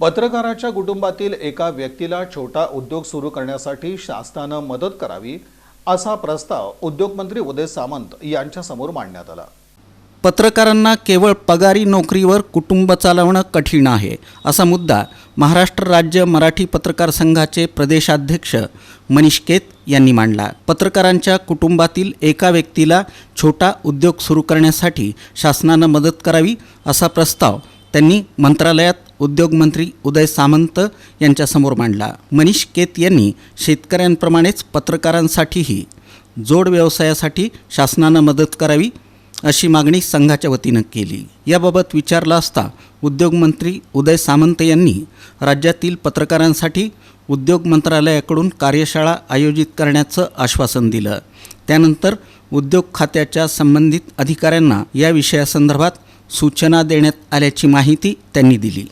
पत्रकाराच्या कुटुंबातील एका व्यक्तीला छोटा उद्योग सुरू करण्यासाठी शासनानं मदत करावी असा प्रस्ताव उद्योगमंत्री उदय सामंत यांच्यासमोर मांडण्यात आला. पत्रकारांना केवळ पगारी नोकरीवर कुटुंब चालवणं कठीण आहे असा मुद्दा महाराष्ट्र राज्य मराठी पत्रकार संघाचे प्रदेशाध्यक्ष मनीष केत यांनी मांडला. पत्रकारांच्या कुटुंबातील एका व्यक्तीला छोटा उद्योग सुरू करण्यासाठी शासनानं मदत करावी असा प्रस्ताव त्यांनी मंत्रालयात उद्योगमंत्री उदय सामंत यांच्यासमोर मांडला. मनीष केत यांनी शेतकऱ्यांप्रमाणेच पत्रकारांसाठीही जोड व्यवसायासाठी शासनानं मदत करावी अशी मागणी संघाच्या वतीनं केली. याबाबत विचारला असता उद्योगमंत्री उदय सामंत यांनी राज्यातील पत्रकारांसाठी उद्योग मंत्रालयाकडून कार्यशाळा आयोजित करण्याचं आश्वासन दिलं. त्यानंतर उद्योग खात्याच्या संबंधित अधिकाऱ्यांना या विषयासंदर्भात सूचना देण्यात आल्याची माहिती त्यांनी दिली.